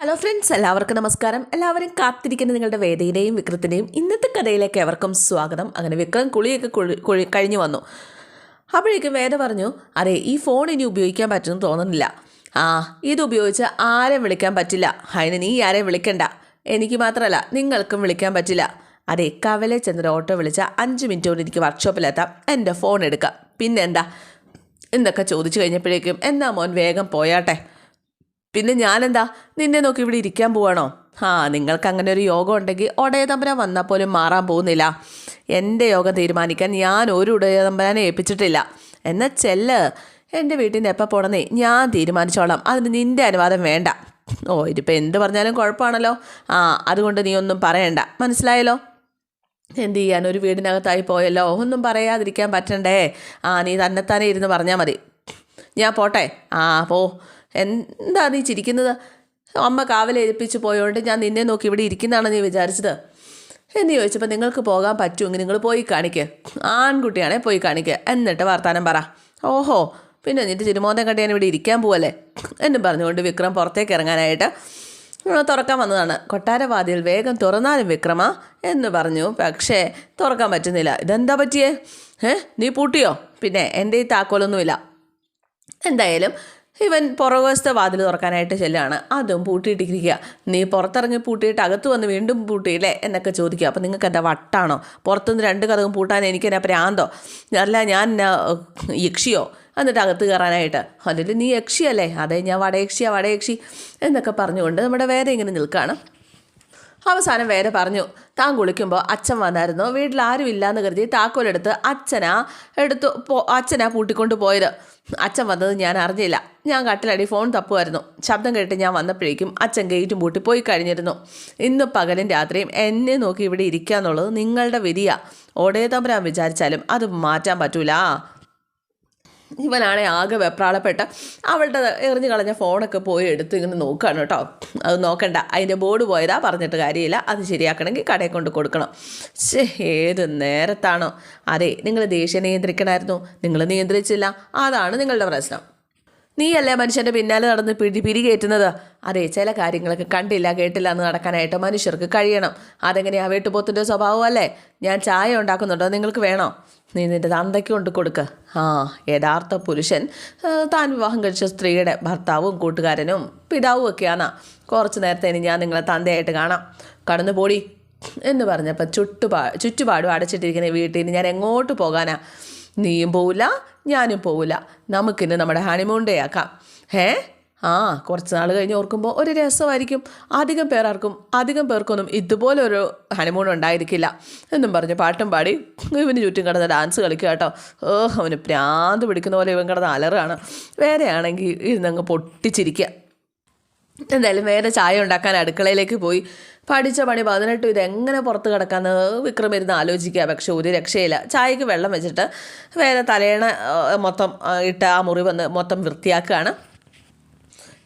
Hello friends എല്ലാവർക്കും നമസ്കാരം. എല്ലാവരും കാത്തിരിക്കുന്ന നിങ്ങളുടെ വേദയുടെയും വിക്രത്തിന്റെയും ഇന്നത്തെ കഥയിലേക്ക് എവർക്കും സ്വാഗതം. അങ്ങനെ വിക്രം കുളിയൊക്കെ കുഴി കഴിഞ്ഞു വന്നു. അപ്പോഴേക്കും വേദ പറഞ്ഞു അതെ ഈ ഫോൺ ഇനി ഉപയോഗിക്കാൻ പറ്റുമെന്ന് തോന്നുന്നില്ല. ആ ഇത് ഉപയോഗിച്ച് ആരെയും വിളിക്കാൻ പറ്റില്ല. അതിന് നീ ആരെയും വിളിക്കണ്ട. എനിക്ക് മാത്രമല്ല നിങ്ങൾക്കും വിളിക്കാൻ പറ്റില്ല. അതെ കവലെ ചെന്നൊരു ഓട്ടോ വിളിച്ച അഞ്ച് മിനിറ്റ് കൊണ്ട് എനിക്ക് വർക്ക്ഷോപ്പിലെത്താം എന്റെ ഫോൺ എടുക്കാം. പിന്നെന്താ? എന്തൊക്കെ ചോദിച്ചു കഴിഞ്ഞപ്പോഴേക്കും എന്നാ മോൻ വേഗം പോയാട്ടെ. പിന്നെ ഞാനെന്താ? നിന്നെ നോക്കി ഇവിടെ ഇരിക്കാൻ പോവാണോ? ആ നിങ്ങൾക്ക് അങ്ങനെ ഒരു യോഗം ഉണ്ടെങ്കിൽ ഒടയതമ്പരാൻ വന്നാൽ പോലും മാറാൻ പോകുന്നില്ല. എന്റെ യോഗം തീരുമാനിക്കാൻ ഞാൻ ഒരു ഉടയതമ്പരാനെ ഏൽപ്പിച്ചിട്ടില്ല. എന്നാൽ ചെല്ല്. എന്റെ വീട്ടിൽ നിന്ന് എപ്പോൾ പോകണമെന്നേ ഞാൻ തീരുമാനിച്ചോളാം. അതിന് നിന്റെ അനുവാദം വേണ്ട. ഓ ഇതിപ്പോൾ എന്ത് പറഞ്ഞാലും കുഴപ്പമാണല്ലോ. ആ അതുകൊണ്ട് നീ ഒന്നും പറയണ്ട. മനസ്സിലായല്ലോ? എന്ത് ചെയ്യാൻ? ഒരു വീടിനകത്തായി പോയല്ലോ. ഒന്നും പറയാതിരിക്കാൻ പറ്റണ്ടേ. ആ നീ തന്നെത്താനെ ഇരുന്ന് പറഞ്ഞാൽ മതി. ഞാൻ പോട്ടെ? ആ പോ. എന്താ നീ ചിരിക്കുന്നത്? അമ്മ കാവലേൽപ്പിച്ച് പോയോണ്ട് ഞാൻ നിന്നെ നോക്കി ഇവിടെ ഇരിക്കുന്നതാണോ നീ വിചാരിച്ചത്? എന്ന് ചോദിച്ചപ്പോൾ നിങ്ങൾക്ക് പോകാൻ പറ്റുമെങ്കിൽ നിങ്ങൾ പോയി കാണിക്ക്. ആൺകുട്ടിയാണെ പോയി കാണിക്ക്. എന്നിട്ട് വർത്താനം പറ. ഓഹോ പിന്നെ എന്നിട്ട് തിരുമോന്തം കണ്ടി ഞാൻ ഇവിടെ ഇരിക്കാൻ പോവല്ലേ? എന്നും പറഞ്ഞുകൊണ്ട് വിക്രം പുറത്തേക്ക് ഇറങ്ങാനായിട്ട് തുറക്കാൻ വന്നതാണ്. കൊട്ടാരവാതിൽ വേഗം തുറന്നാലും വിക്രമ എന്ന് പറഞ്ഞു. പക്ഷേ തുറക്കാൻ പറ്റുന്നില്ല. ഇതെന്താ പറ്റിയേ? ഏ നീ പൂട്ടിയോ? പിന്നെ എന്റെ ഈ താക്കോലൊന്നുമില്ല. എന്തായാലും ഇവൻ പുറകുവശത്തെ വാതിൽ തുറക്കാനായിട്ട് ചെല്ലുകയാണ്. അതും പൂട്ടിയിട്ടിരിക്കുക. നീ പുറത്തിറങ്ങി പൂട്ടിയിട്ട് അകത്ത് വന്ന് വീണ്ടും പൂട്ടിയില്ലേ എന്നൊക്കെ ചോദിക്കുക. അപ്പം നിങ്ങൾക്ക് എന്താ വട്ടാണോ? പുറത്തുനിന്ന് രണ്ട് കഥകും പൂട്ടാൻ എനിക്ക് എന്നാ പ്രാന്തോ? അല്ല ഞാൻ യക്ഷിയോ? എന്നിട്ട് അകത്ത് കയറാനായിട്ട്. അല്ലെങ്കിൽ നീ യക്ഷിയല്ലേ? അതെ ഞാൻ വടയക്ഷിയാ വടയക്ഷി എന്നൊക്കെ പറഞ്ഞുകൊണ്ട് നമ്മുടെ വേറെ ഇങ്ങനെ നിൽക്കുകയാണ്. അവസാനം വേറെ പറഞ്ഞു താൻ കുളിക്കുമ്പോൾ അച്ഛൻ വന്നായിരുന്നു. വീട്ടിൽ ആരും ഇല്ലാന്ന് കരുതി താക്കോലെടുത്ത് അച്ഛനാ എടുത്തു പോ അച്ഛനാ പൂട്ടിക്കൊണ്ട് പോയത്. അച്ഛൻ വന്നത് ഞാൻ അറിഞ്ഞില്ല. ഞാൻ കട്ടിലടി ഫോൺ തപ്പുമായിരുന്നു. ശബ്ദം കേട്ട് ഞാൻ വന്നപ്പോഴേക്കും അച്ഛൻ ഗേറ്റും പൂട്ടി പോയി കഴിഞ്ഞിരുന്നു. ഇന്ന് പകലും രാത്രിയും എന്നെ നോക്കി ഇവിടെ ഇരിക്കുക എന്നുള്ളത് നിങ്ങളുടെ വിധിയാ. ഓടേ തമ്പുരാൻ വിചാരിച്ചാലും അത് മാറ്റാൻ പറ്റൂല. ഇവനാണെ ആകെ വെപ്രാളപ്പെട്ട. അവളുടെ എറിഞ്ഞു കളഞ്ഞ ഫോണൊക്കെ പോയി എടുത്ത് ഇങ്ങനെ നോക്കുകയാണ് കേട്ടോ. അത് നോക്കണ്ട. അതിന്റെ ബോർഡ് പോയതാ പറഞ്ഞിട്ട് കാര്യമില്ല. അത് ശരിയാക്കണമെങ്കിൽ കടയിൽ കൊണ്ട് കൊടുക്കണം. ശേ ഏത് നേരത്താണോ. അതെ നിങ്ങൾ ദേഷ്യം നിയന്ത്രിക്കണമായിരുന്നു. നിങ്ങൾ നിയന്ത്രിച്ചില്ല. അതാണ് നിങ്ങളുടെ പ്രശ്നം. നീയല്ലേ മനുഷ്യന്റെ പിന്നാലെ നടന്ന് പിടി പിരികേറ്റുന്നത് അതെ ചില കാര്യങ്ങളൊക്കെ കണ്ടില്ല കേട്ടില്ല എന്ന് നടക്കാനായിട്ട് മനുഷ്യർക്ക് കഴിയണം. അതെങ്ങനെയാണ് വീട്ടുപോത്തിന്റെ സ്വഭാവമല്ലേ? ഞാൻ ചായ ഉണ്ടാക്കുന്നുണ്ടോ? നിങ്ങൾക്ക് വേണോ? നീ നിന്റെ തന്തയ്ക്ക് കൊണ്ട് കൊടുക്ക്. ആ യഥാർത്ഥ പുരുഷൻ താൻ വിവാഹം കഴിച്ച സ്ത്രീയുടെ ഭർത്താവും കൂട്ടുകാരനും പിതാവും ഒക്കെയാണ്. കുറച്ച് നേരത്തെ ഇനി ഞാൻ നിങ്ങളെ തന്തയായിട്ട് കാണാം. കടന്നു പോടി എന്ന് പറഞ്ഞപ്പോൾ ചുറ്റുപാ ചുറ്റുപാടും അടച്ചിട്ടിരിക്കുന്ന വീട്ടിൽ നിന്ന് ഞാൻ എങ്ങോട്ട് പോകാനാ? നീയും പോവില്ല ഞാനും പോവില്ല. നമുക്കിന്ന് നമ്മുടെ ഹണിമൂൺ ഡേ ആക്കാം. ഏ ആ കുറച്ച് നാൾ കഴിഞ്ഞ് ഓർക്കുമ്പോൾ ഒരു രസമായിരിക്കും. അധികം പേരാർക്കും അധികം പേർക്കൊന്നും ഇതുപോലൊരു ഹണിമൂൺ ഉണ്ടായിരിക്കില്ല. എന്നും പറഞ്ഞ് പാട്ടും പാടി ഇവന് ചുറ്റും കിടന്ന് ഡാൻസ് കളിക്കുക കേട്ടോ. ഓ അവന് പ്രാന്ത് പിടിക്കുന്ന പോലെ ഇവൻ കിടന്ന് അലറാണ് വേറെയാണെങ്കിൽ ഇരുന്നങ്ങ് പൊട്ടിച്ചിരിക്കുക എന്തായാലും വേറെ ചായ ഉണ്ടാക്കാൻ അടുക്കളയിലേക്ക് പോയി. പഠിച്ച പണി പതിനെട്ടും ഇതെങ്ങനെ പുറത്ത് കിടക്കാമെന്ന് വിക്രം ഇരുന്ന് ആലോചിക്കുക. പക്ഷെ ഒരു രക്ഷയില്ല. ചായക്ക് വെള്ളം വെച്ചിട്ട് വേറെ തലേണ മൊത്തം ഇട്ട് ആ മുറി വന്ന് മൊത്തം വൃത്തിയാക്കുകയാണ്.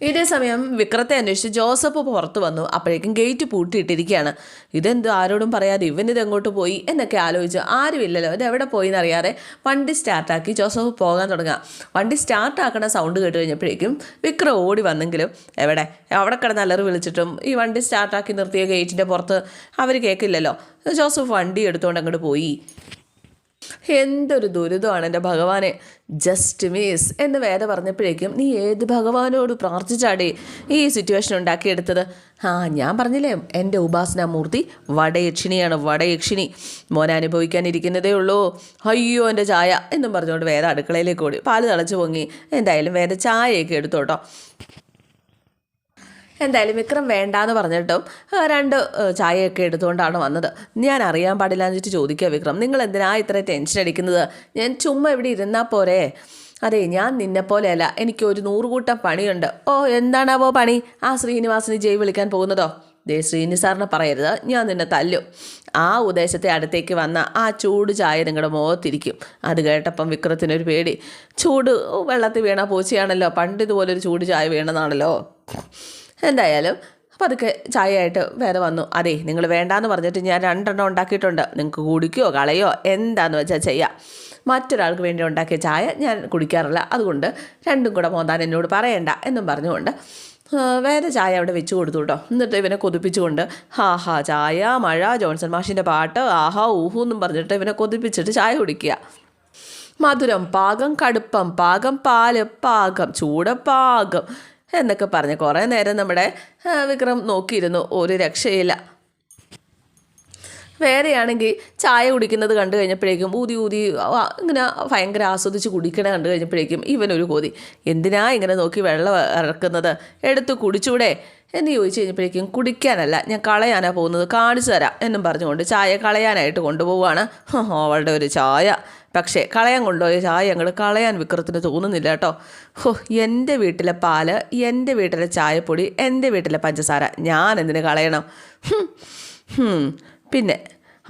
ഇതേ സമയം വിക്രത്തെ അന്വേഷിച്ച് ജോസഫ് പുറത്തു വന്നു. അപ്പോഴേക്കും ഗേറ്റ് പൂട്ടിയിട്ടിരിക്കുകയാണ്. ഇതെന്ത് ആരോടും പറയാതെ ഇവൻ ഇത് എങ്ങോട്ട് പോയി എന്നൊക്കെ ആലോചിച്ച് ആരുമില്ലല്ലോ. ഇത് എവിടെ പോയി എന്നറിയാതെ വണ്ടി സ്റ്റാർട്ടാക്കി ജോസഫ് പോകാൻ തുടങ്ങുക. വണ്ടി സ്റ്റാർട്ടാക്കണ സൗണ്ട് കേട്ട് കഴിഞ്ഞപ്പോഴേക്കും വിക്രം ഓടി വന്നെങ്കിലും എവിടെ? അവിടെ കിടന്ന് അലറി വിളിച്ചിട്ടും ഈ വണ്ടി സ്റ്റാർട്ടാക്കി നിർത്തിയ ഗേറ്റിന്റെ പുറത്ത് അവർ കേൾക്കില്ലല്ലോ ജോസഫ് വണ്ടി എടുത്തുകൊണ്ട് അങ്ങോട്ട് പോയി. എന്തൊരു ദുരിതമാണ് എന്റെ ഭഗവാനെ. ജസ്റ്റ് മീസ് എന്ന് വേദ പറഞ്ഞപ്പോഴേക്കും നീ ഏത് ഭഗവാനോട് പ്രാർത്ഥിച്ചാടേ ഈ സിറ്റുവേഷൻ ഉണ്ടാക്കിയെടുത്തത്? ആ ഞാൻ പറഞ്ഞില്ലേ എന്റെ ഉപാസനാമൂർത്തി വടയക്ഷിണിയാണ് വടയക്ഷിണി. മോൻ അനുഭവിക്കാനിരിക്കുന്നതേ ഉള്ളൂ. അയ്യോ എന്റെ ചായ എന്നും പറഞ്ഞുകൊണ്ട് വേദ അടുക്കളയിലേക്ക് ഓടി. പാൽ തിളച്ച് പൊങ്ങി. എന്തായാലും വേദ ചായയൊക്കെ എടുത്തോട്ടോ. എന്തായാലും വിക്രം വേണ്ടാന്ന് പറഞ്ഞിട്ടും രണ്ട് ചായയൊക്കെ എടുത്തുകൊണ്ടാണ് വന്നത്. ഞാൻ അറിയാൻ പാടില്ല എന്നിട്ട് ചോദിക്കുക വിക്രം നിങ്ങൾ എന്തിനാ ഇത്ര ടെൻഷൻ അടിക്കുന്നത്? ഞാൻ ചുമ്മാ ഇവിടെ ഇരുന്നാൽ പോരെ? അതെ ഞാൻ നിന്നെ പോലെയല്ല എനിക്ക് ഒരു നൂറുകൂട്ടം പണിയുണ്ട്. ഓ എന്താണാവോ പണി? ആ ശ്രീനിവാസിനെ ജയ് വിളിക്കാൻ പോകുന്നതോ? ദേ ശ്രീനി സാറിനെ പറയരുത് ഞാൻ നിന്നെ തല്ലും. ആ ഉദ്ദേശത്തെ അടുത്തേക്ക് വന്ന ആ ചൂട് ചായ നിങ്ങളുടെ മുഖത്തിരിക്കും. അത് കേട്ടപ്പം വിക്രത്തിനൊരു പേടി. ചൂട് വെള്ളത്തിൽ വീണ പൂച്ചയാണല്ലോ പണ്ട് ഇതുപോലൊരു ചൂട് ചായ വീണതാണല്ലോ എന്തായാലും പതുക്കെ ചായയായിട്ട് വേറെ വന്നു. അതെ നിങ്ങൾ വേണ്ടാന്ന് പറഞ്ഞിട്ട് ഞാൻ രണ്ടെണ്ണം ഉണ്ടാക്കിയിട്ടുണ്ട്. നിങ്ങൾക്ക് കുടിക്കുകയോ കളയോ എന്താന്ന് വെച്ചാൽ ചെയ്യാം. മറ്റൊരാൾക്ക് വേണ്ടി ഉണ്ടാക്കിയ ചായ ഞാൻ കുടിക്കാറില്ല. അതുകൊണ്ട് രണ്ടും കൂടെ മോന്താൻ എന്നോട് പറയണ്ട എന്നും പറഞ്ഞുകൊണ്ട് വേറെ ചായ അവിടെ വെച്ച് കൊടുത്തു കേട്ടോ. എന്നിട്ട് ഇവനെ കൊതിപ്പിച്ചുകൊണ്ട് ഹാ ഹാ ചായ മഴ ജോൺസൺ മാഷിന്റെ പാട്ട് ആഹാ ഊഹു എന്നും പറഞ്ഞിട്ട് ഇവനെ കൊതിപ്പിച്ചിട്ട് ചായ കുടിക്കുക. മധുരം പാകം കടുപ്പം പാകം പാൽ പാകം ചൂടപ്പാകം എന്നൊക്കെ പറഞ്ഞ് കുറേ നേരം നമ്മുടെ വിക്രം നോക്കിയിരുന്നു. ഒരു രക്ഷയില്ല. വേറെയാണെങ്കിൽ ചായ കുടിക്കുന്നത് കണ്ടു കഴിഞ്ഞപ്പോഴേക്കും ഊതി ഊതി ഇങ്ങനെ ഭയങ്കര ആസ്വദിച്ച് കുടിക്കണ കണ്ടു കഴിഞ്ഞപ്പോഴേക്കും ഇവനൊരു കോതി. എന്തിനാ ഇങ്ങനെ നോക്കി വെള്ളം ഇറക്കുന്നത്? എടുത്ത് കുടിച്ചൂടെ? എന്ന് ചോദിച്ചു കഴിഞ്ഞപ്പോഴേക്കും കുടിക്കാനല്ല ഞാൻ കളയാനാണ് പോകുന്നത് കാണിച്ചു തരാം എന്നും പറഞ്ഞുകൊണ്ട് ചായ കളയാനായിട്ട് കൊണ്ടുപോവുകയാണ്. അവളുടെ ഒരു ചായ. പക്ഷേ കളയാൻ കൊണ്ടുപോയ ചായ അങ്ങോട്ട് കളയാൻ വിക്രത്തിന് തോന്നുന്നില്ല കേട്ടോ. ഹോ എന്റെ വീട്ടിലെ പാൽ എന്റെ വീട്ടിലെ ചായപ്പൊടി എന്റെ വീട്ടിലെ പഞ്ചസാര ഞാൻ എന്തിനു കളയണം. പിന്നെ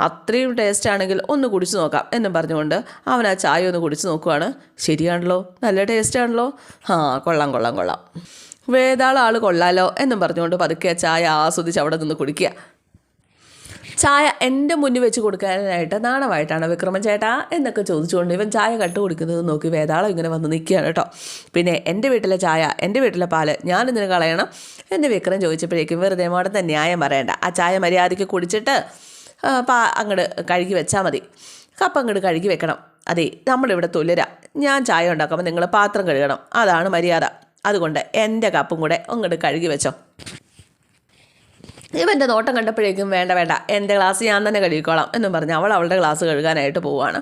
അത്രയും ടേസ്റ്റ് ആണെങ്കിൽ ഒന്ന് കുടിച്ചു നോക്കാം എന്നും പറഞ്ഞുകൊണ്ട് അവൻ ആ ചായ ഒന്ന് കുടിച്ചു നോക്കുവാണ്. ശരിയാണല്ലോ? നല്ല ടേസ്റ്റ് ആണല്ലോ? ആ കൊള്ളാം കൊള്ളാം കൊള്ളാം. വേതാള ആൾ കൊള്ളാലോ എന്നും പറഞ്ഞുകൊണ്ട് പതുക്കെ ചായ ആസ്വദിച്ച് അവിടെ നിന്ന് കുടിക്കുക. ചായ എന്റെ മുന്നിൽ വെച്ച് കൊടുക്കാനായിട്ട് നാണമായിട്ടാണ് വിക്രമൻ ചേട്ടാ എന്നൊക്കെ ചോദിച്ചുകൊണ്ട് ഇവൻ ചായ കട്ട് കുടിക്കുന്നത് നോക്കി വേതാളം ഇങ്ങനെ വന്ന് നിൽക്കുകയാണ് കേട്ടോ. പിന്നെ എന്റെ വീട്ടിലെ ചായ എന്റെ വീട്ടിലെ പാൽ ഞാനിതിന് കളയണം? എന്ന് വിക്രം ചോദിച്ചപ്പോഴേക്കും വെറുതെ മോടത്തെ ന്യായം പറയണ്ട. ആ ചായ മര്യാദയ്ക്ക് കുടിച്ചിട്ട് പാ അങ്ങോട്ട് കഴുകി വെച്ചാൽ മതി. കപ്പ് അങ്ങോട്ട് കഴുകി വെക്കണം. അതെ നമ്മളിവിടെ തുലര ഞാൻ ചായ ഉണ്ടാക്കുമ്പോൾ നിങ്ങൾ പാത്രം കഴുകണം. അതാണ് മര്യാദ. അതുകൊണ്ട് എന്റെ കപ്പും കൂടെ അങ്ങോട്ട് കഴുകി വെച്ചോ. ഇവന്റെ നോട്ടം കണ്ടപ്പോഴേക്കും വേണ്ട വേണ്ട. എന്റെ ഗ്ലാസ് ഞാൻ തന്നെ കഴുകിക്കോളാം എന്നും പറഞ്ഞ് അവൾ അവളുടെ ഗ്ലാസ് കഴുകാനായിട്ട് പോവുകയാണ്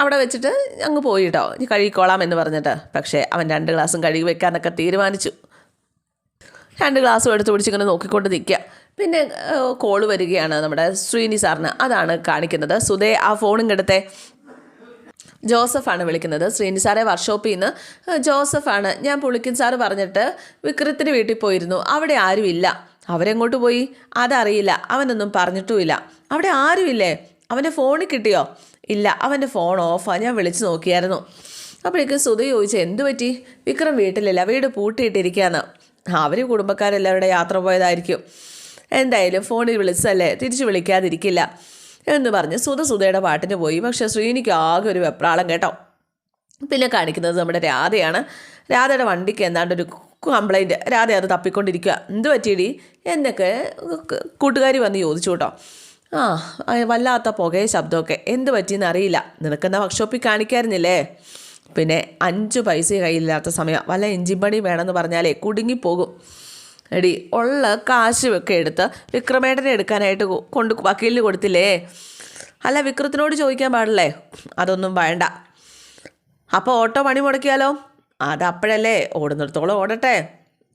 അവിടെ വെച്ചിട്ട് അങ്ങ് പോയിട്ടോ. ഇനി കഴുകിക്കോളാം എന്ന് പറഞ്ഞിട്ട്. പക്ഷേ അവൻ രണ്ട് ഗ്ലാസും കഴുകി വെക്കാനൊക്കെ തീരുമാനിച്ചു. രണ്ട് ഗ്ലാസ്സും എടുത്ത് പിടിച്ചിങ്ങനെ നോക്കിക്കൊണ്ട് നിൽക്കുക പിന്നെ കോൾ വരികയാണ് നമ്മുടെ ശ്രീനി സാറിന്. അതാണ് കാണിക്കുന്നത്. സുധേ ആ ഫോണും കിടത്തെ ജോസഫാണ് വിളിക്കുന്നത്. ശ്രീനി സാറെ വർക്ക്ഷോപ്പിൽ നിന്ന് ജോസഫാണ്. ഞാൻ പുളിക്കൻ സാറ് പറഞ്ഞിട്ട് വിക്രത്തിന് വീട്ടിൽ പോയിരുന്നു. അവിടെ ആരുമില്ല അവരെങ്ങോട്ട് പോയി? അതറിയില്ല. അവനൊന്നും പറഞ്ഞിട്ടുമില്ല. അവിടെ ആരുമില്ലേ അവന്റെ ഫോണിൽ കിട്ടിയോ? ഇല്ല. അവന്റെ ഫോൺ ഓഫാണ് ഞാൻ വിളിച്ചു നോക്കിയായിരുന്നു. അപ്പോഴേക്കും സുധ ചോദിച്ചു എന്തു പറ്റി? വിക്രം വീട്ടിലില്ല. വീട് പൂട്ടിയിട്ടിരിക്കുകയാണ്. അവർ കുടുംബക്കാരെല്ലാവരുടെ യാത്ര പോയതായിരിക്കും. എന്തായാലും ഫോണിൽ വിളിച്ചല്ലേ? തിരിച്ചു വിളിക്കാതിരിക്കില്ല എന്ന് പറഞ്ഞ് സുധസുധയുടെ പാട്ടിന് പോയി. പക്ഷേ ശ്രീനിക്ക് ആകെ ഒരു വെപ്രാളം കേട്ടോ. പിന്നെ കാണിക്കുന്നത് നമ്മുടെ രാധയാണ്. രാധയുടെ വണ്ടിക്ക് എന്താണ്ട് ഒരു കംപ്ലൈന്റ് രാധ അത് തപ്പിക്കൊണ്ടിരിക്കുക എന്ത് പറ്റിയടി? എന്നൊക്കെ കൂട്ടുകാരി വന്ന് ചോദിച്ചു കേട്ടോ. ആ വല്ലാത്ത പുകയ ശബ്ദമൊക്കെ. എന്ത് പറ്റിയെന്ന് അറിയില്ല. നിനക്കെന്നാ വർക്ക്ഷോപ്പിൽ കാണിക്കായിരുന്നില്ലേ? പിന്നെ അഞ്ച് പൈസ കയ്യിലില്ലാത്ത സമയം. വല്ല എഞ്ചിൻ പണി വേണമെന്ന് പറഞ്ഞാലേ കുടുങ്ങിപ്പോകും. എടി ഉള്ള കാശുമൊക്കെ എടുത്ത് വിക്രമേട്ടനെ എടുക്കാനായിട്ട് കൊണ്ട് വക്കീലിന് കൊടുത്തില്ലേ? അല്ല വിക്രത്തിനോട് ചോദിക്കാൻ പാടില്ലേ? അതൊന്നും വേണ്ട. അപ്പോൾ ഓട്ടോ പണി മുടക്കിയാലോ? അത് അപ്പോഴല്ലേ ഓടുന്നിടത്തോളം ഓടട്ടെ.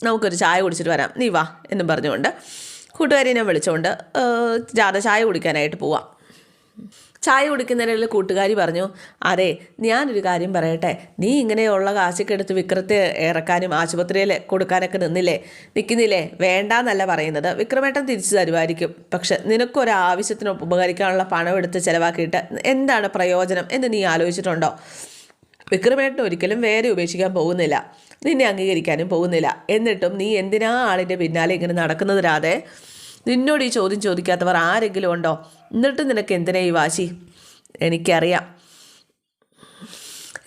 നമുക്കൊരു ചായ കുടിച്ചിട്ട് വരാം. നീ വാ എന്നും പറഞ്ഞുകൊണ്ട് കൂട്ടുകാരിനെ വിളിച്ചുകൊണ്ട് ജാത ചായ കുടിക്കാനായിട്ട് പോവാം. ചായ കുടിക്കുന്നതിനിടയിൽ കൂട്ടുകാരി പറഞ്ഞു അതെ ഞാനൊരു കാര്യം പറയട്ടെ. നീ ഇങ്ങനെയുള്ള കാശൊക്കെ എടുത്ത് വിക്രത്തെ ഇറക്കാനും ആശുപത്രിയിൽ കൊടുക്കാനൊക്കെ നിന്നില്ലേ? നിൽക്കുന്നില്ലേ വേണ്ടാന്നല്ല പറയുന്നത്. വിക്രമേട്ടൻ തിരിച്ചു തരുമായിരിക്കും. പക്ഷെ നിനക്കൊരാവശ്യത്തിന് ഉപകരിക്കാനുള്ള പണം എടുത്ത് ചിലവാക്കിയിട്ട് എന്താണ് പ്രയോജനം എന്ന് നീ ആലോചിച്ചിട്ടുണ്ടോ? വിക്രമേട്ടൻ ഒരിക്കലും വേറെ ഉപേക്ഷിക്കാൻ പോകുന്നില്ല. നിന്നെ അംഗീകരിക്കാനും പോകുന്നില്ല. എന്നിട്ടും നീ എന്തിനാ ആളിന്റെ പിന്നാലെ ഇങ്ങനെ നടക്കുന്നത് രാധേ? നിന്നോട് ഈ ചോദ്യം ചോദിക്കാത്തവർ ആരെങ്കിലും ഉണ്ടോ? എന്നിട്ട് നിനക്ക് എന്തിനാ ഈ വാശി? എനിക്കറിയാം.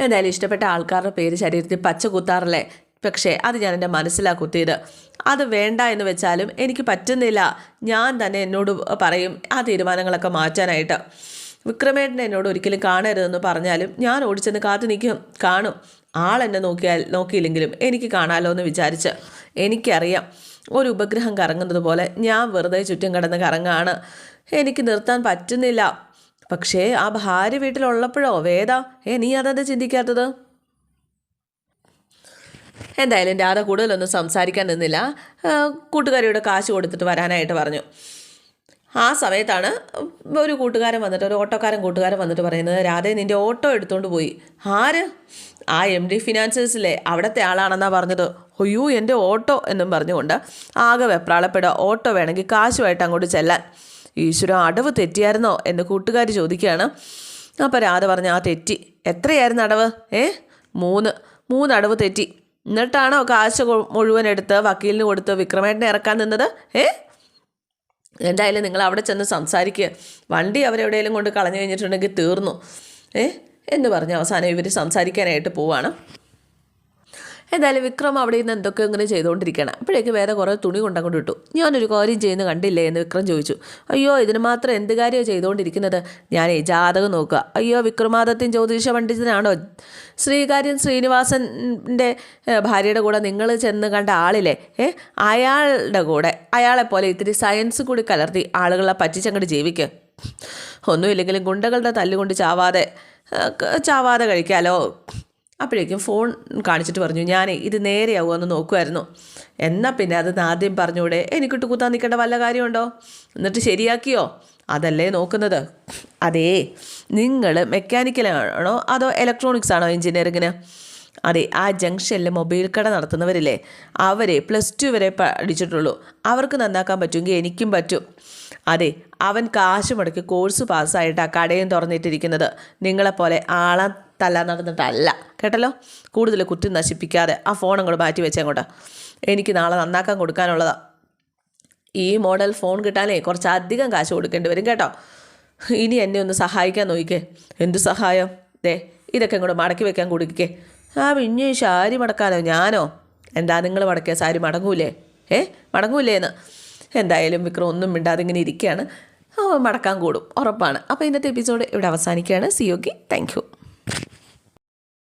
എന്തായാലും ഇഷ്ടപ്പെട്ട ആൾക്കാരുടെ പേര് ശരീരത്തിൽ പച്ച കുത്താറില്ലേ? പക്ഷേ അത് ഞാൻ എന്റെ മനസ്സിലാ കുത്തിയത്. അത് വേണ്ട എന്ന് വെച്ചാലും എനിക്ക് പറ്റുന്നില്ല. ഞാൻ തന്നെ എന്നോട് പറയും ആ തീരുമാനങ്ങളൊക്കെ മാറ്റാനായിട്ട്. വിക്രമേട്ടൻ എന്നോട് ഒരിക്കലും കാണരുതെന്ന് പറഞ്ഞാലും ഞാൻ ഓടിച്ചെന്ന് കാത്തു നിൽക്കും. കാണും. ആൾ എന്നെ നോക്കിയാൽ നോക്കിയില്ലെങ്കിലും എനിക്ക് കാണാമല്ലോ എന്ന് വിചാരിച്ച്. എനിക്കറിയാം. ഒരു ഉപഗ്രഹം കറങ്ങുന്നത് പോലെ ഞാൻ വെറുതെ ചുറ്റും കിടന്ന് കറങ്ങാണ്. എനിക്ക് നിർത്താൻ പറ്റുന്നില്ല. പക്ഷേ ആ ഭാര്യ വീട്ടിലുള്ളപ്പോഴോ? വേദ ഏ നീ അതെന്താ ചിന്തിക്കാത്തത്? എന്തായാലും രാധ കൂടുതലൊന്നും സംസാരിക്കാൻ നിന്നില്ല. കൂട്ടുകാരിയോട് കാശ് കൊടുത്തിട്ട് വരാനായിട്ട് പറഞ്ഞു. ആ സമയത്താണ് ഒരു കൂട്ടുകാരൻ വന്നിട്ട് ഒരു ഓട്ടോക്കാരൻ കൂട്ടുകാരൻ വന്നിട്ട് പറയുന്നത് രാധേ നിന്റെ ഓട്ടോ എടുത്തുകൊണ്ട് പോയി. ആര്? ആ എം ഡി ഫിനാൻസേഴ്സിലെ അവിടുത്തെ ആളാണെന്നാണ് പറഞ്ഞത്. ഒയ്യോ എന്റെ ഓട്ടോ എന്നും പറഞ്ഞുകൊണ്ട് ആകെ വെപ്രാളപ്പെടുക. ഓട്ടോ വേണമെങ്കിൽ കാശുമായിട്ട് അങ്ങോട്ട് ചെല്ലാൻ. ഈശ്വര അടവ് തെറ്റിയായിരുന്നോ? എന്ന് കൂട്ടുകാർ ചോദിക്കുകയാണ്. അപ്പോൾ രാധ പറഞ്ഞു ആ തെറ്റി. എത്രയായിരുന്നു അടവ്? ഏ മൂന്ന്. മൂന്ന് അടവ് തെറ്റി. എന്നിട്ടാണോ കാശ് മുഴുവൻ എടുത്ത് വക്കീലിന് കൊടുത്ത് വിക്രമേട്ടനെ ഇറക്കാൻ നിന്നത്? ഏ? എന്തായാലും നിങ്ങൾ അവിടെ ചെന്ന് സംസാരിക്കുക വണ്ടി അവരെവിടെയെങ്കിലും കൊണ്ട് കളഞ്ഞു കഴിഞ്ഞിട്ടുണ്ടെങ്കിൽ തീർന്നു. ഏ? എന്ന് പറഞ്ഞ് അവസാനം ഇവർ സംസാരിക്കാനായിട്ട് പോവാണ്. എന്തായാലും വിക്രം അവിടെ നിന്ന് എന്തൊക്കെ ഇങ്ങനെ ചെയ്തുകൊണ്ടിരിക്കുകയാണ്. അപ്പോഴേക്ക് വേറെ കുറേ തുണി കൊണ്ടങ്ങോട്ട് ഇട്ടു. ഞാനൊരു കാര്യം ചെയ്യുന്ന കണ്ടില്ലേ? എന്ന് വിക്രം ചോദിച്ചു. അയ്യോ ഇതിന് മാത്രം എന്ത് കാര്യമോ ചെയ്തുകൊണ്ടിരിക്കുന്നത്? ഞാനേ ജാതകം നോക്കുക. അയ്യോ വിക്രമാദിത്യൻ ജ്യോതിഷ പണ്ഡിതനാണോ? ശ്രീകാര്യൻ ശ്രീനിവാസന്റെ ഭാര്യയുടെ കൂടെ നിങ്ങൾ ചെന്ന് കണ്ട ആളില്ലേ? ഏ അയാളുടെ കൂടെ. അയാളെപ്പോലെ ഇത്തിരി സയൻസ് കൂടി കലർത്തി ആളുകളെ പറ്റിച്ചങ്ങോട്ട് ജീവിക്കുക ഒന്നുമില്ലെങ്കിലും ഗുണ്ടകളുടെ തല്ലുകൊണ്ട് ചാവാതെ ചാവാതെ കഴിക്കാലോ? അപ്പോഴേക്കും ഫോൺ കാണിച്ചിട്ട് പറഞ്ഞു ഞാൻ ഇത് നേരെയാവുമോ എന്ന് നോക്കുമായിരുന്നു എന്നാൽ പിന്നെ അത് ആദ്യം പറഞ്ഞൂടെ? എനിക്കിട്ട് കുത്താൻ നിൽക്കേണ്ട വല്ല കാര്യമുണ്ടോ? എന്നിട്ട് ശരിയാക്കിയോ? അതല്ലേ നോക്കുന്നത്. അതേ നിങ്ങൾ മെക്കാനിക്കലാണോ അതോ ഇലക്ട്രോണിക്സ് ആണോ എഞ്ചിനീയറിങ്ങിന്? അതെ ആ ജംഗ്ഷനിൽ മൊബൈൽ കട നടത്തുന്നവരില്ലേ അവരെ പ്ലസ് ടു വരെ പഠിച്ചിട്ടുള്ളൂ. അവർക്ക് നന്നാക്കാൻ പറ്റുമെങ്കിൽ എനിക്കും പറ്റും. അതെ അവൻ കാശ് മുടക്കി കോഴ്സ് പാസ്സായിട്ട് ആ കടയും തുറന്നിട്ടിരിക്കുന്നത് നിങ്ങളെപ്പോലെ ആളെ തല്ലാൻ നടന്നിട്ടല്ല. കേട്ടല്ലോ? കൂടുതൽ കുറ്റം നശിപ്പിക്കാതെ ആ ഫോൺ അങ്ങോട്ട് മാറ്റി വെച്ചങ്ങോട്ട് എനിക്ക് നാളെ നന്നാക്കാൻ കൊടുക്കാനുള്ളതാണ് ഈ മോഡൽ ഫോൺ കിട്ടാനേ കുറച്ചധികം കാശ് കൊടുക്കേണ്ടി വരും കേട്ടോ. ഇനി എന്നെ ഒന്ന് സഹായിക്കാൻ നോക്കിക്കേ. എന്ത് സഹായം? ദേ ഇതൊക്കെ ഇങ്ങോട്ട് മടക്കി വെക്കാൻ കൊടുക്കേ ആ പിന്നെ ശാരി മടക്കാനോ? ഞാനോ? എന്താ നിങ്ങൾ മടക്കിയ സാരി മടങ്ങൂലേ? ഏ? മടങ്ങൂലേ എന്ന് എന്തായാലും വിക്രം ഒന്നും മിണ്ടാതെ ഇങ്ങനെ ഇരിക്കുകയാണ്. മടക്കാൻ കൂടും. ഉറപ്പാണ്. അപ്പോൾ ഇന്നത്തെ എപ്പിസോഡ് ഇവിടെ അവസാനിക്കുകയാണ്. C okay thank